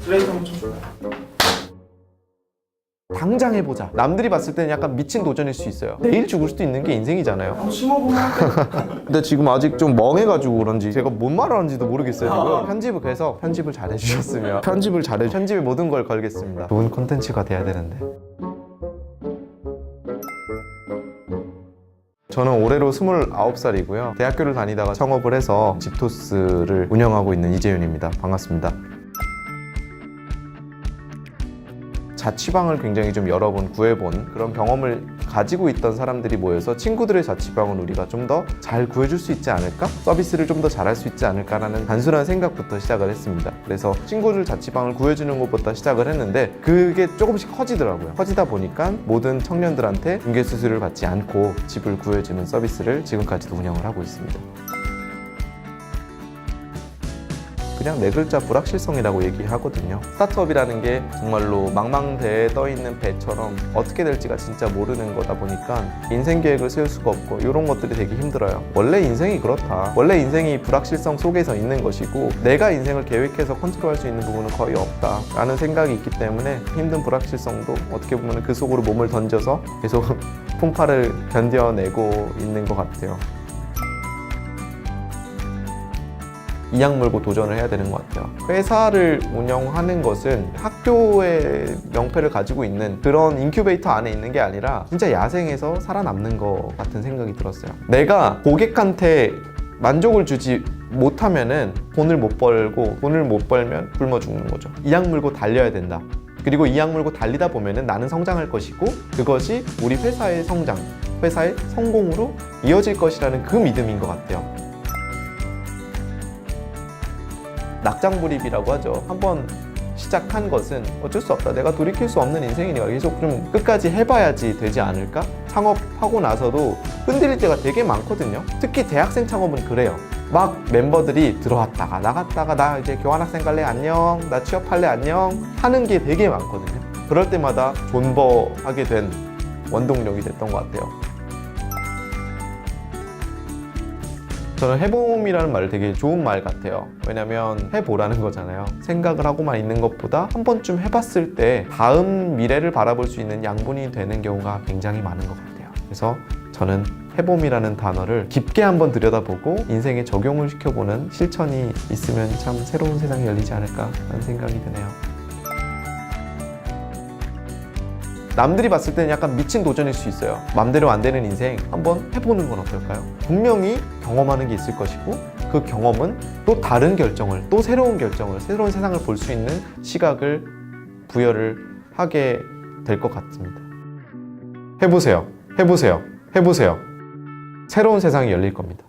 슬레이트 한번 쳐줘요. 당장 해보자. 남들이 봤을 때는 약간 미친 도전일 수 있어요. 내일 죽을 수도 있는 게 인생이잖아요. 한번 심어보면 근데 지금 아직 좀 멍해가지고 그런지 제가 뭔 말을 하는지도 모르겠어요 지금 편집을 그래서 편집을 잘 해주셨으면 편집을 잘해 편집에 모든 걸 걸겠습니다 좋은 콘텐츠가 돼야 되는데 저는 올해로 29살이고요 대학교를 다니다가 창업을 해서 집토스를 운영하고 있는 이재윤입니다 반갑습니다 자취방을 굉장히 좀 여러 번 구해본 그런 경험을 가지고 있던 사람들이 모여서 친구들의 자취방은 우리가 좀 더 잘 구해줄 수 있지 않을까? 서비스를 좀 더 잘할 수 있지 않을까라는 단순한 생각부터 시작을 했습니다. 그래서 친구들 자취방을 구해주는 것부터 시작을 했는데 그게 조금씩 커지더라고요. 커지다 보니까 모든 청년들한테 중개 수수료를 받지 않고 집을 구해주는 서비스를 지금까지도 운영을 하고 있습니다. 그냥 네 글자 불확실성이라고 얘기하거든요. 스타트업이라는 게 정말로 망망대해에 떠 있는 배처럼 어떻게 될지가 진짜 모르는 거다 보니까 인생 계획을 세울 수가 없고 이런 것들이 되게 힘들어요. 원래 인생이 그렇다. 원래 인생이 불확실성 속에서 있는 것이고 내가 인생을 계획해서 컨트롤할 수 있는 부분은 거의 없다라는 생각이 있기 때문에 힘든 불확실성도 어떻게 보면 그 속으로 몸을 던져서 계속 풍파를 견뎌내고 있는 것 같아요. 이악 물고 도전을 해야 되는 것 같아요. 회사를 운영하는 것은 학교의 명패를 가지고 있는 그런 인큐베이터 안에 있는 게 아니라 진짜 야생에서 살아남는 것 같은 생각이 들었어요. 내가 고객한테 만족을 주지 못하면은 돈을 못 벌고 돈을 못 벌면 굶어 죽는 거죠. 이악 물고 달려야 된다. 그리고 이악 물고 달리다 보면은 나는 성장할 것이고 그것이 우리 회사의 성장, 회사의 성공으로 이어질 것이라는 그 믿음인 것 같아요. 낙장불입이라고 하죠. 한번 시작한 것은 어쩔 수 없다. 내가 돌이킬 수 없는 인생이니까 계속 좀 끝까지 해봐야지 되지 않을까? 창업하고 나서도 흔들릴 때가 되게 많거든요. 특히 대학생 창업은 그래요. 막 멤버들이 들어왔다가 나갔다가 나 이제 교환학생 갈래 안녕 나 취업할래 안녕 하는 게 되게 많거든요. 그럴 때마다 존버하게 된 원동력이 됐던 것 같아요. 저는 해봄이라는 말 되게 좋은 말 같아요. 왜냐면 해보라는 거잖아요. 생각을 하고만 있는 것보다 한 번쯤 해봤을 때 다음 미래를 바라볼 수 있는 양분이 되는 경우가 굉장히 많은 것 같아요. 그래서 저는 해봄이라는 단어를 깊게 한번 들여다보고 인생에 적용을 시켜보는 실천이 있으면 참 새로운 세상이 열리지 않을까 하는 생각이 드네요. 남들이 봤을 때는 약간 미친 도전일 수 있어요. 맘대로 안 되는 인생 한번 해보는 건 어떨까요? 분명히 경험하는 게 있을 것이고 그 경험은 또 다른 결정을, 또 새로운 결정을, 새로운 세상을 볼 수 있는 시각을 부여를 하게 될 것 같습니다. 해보세요. 해보세요. 해보세요. 새로운 세상이 열릴 겁니다.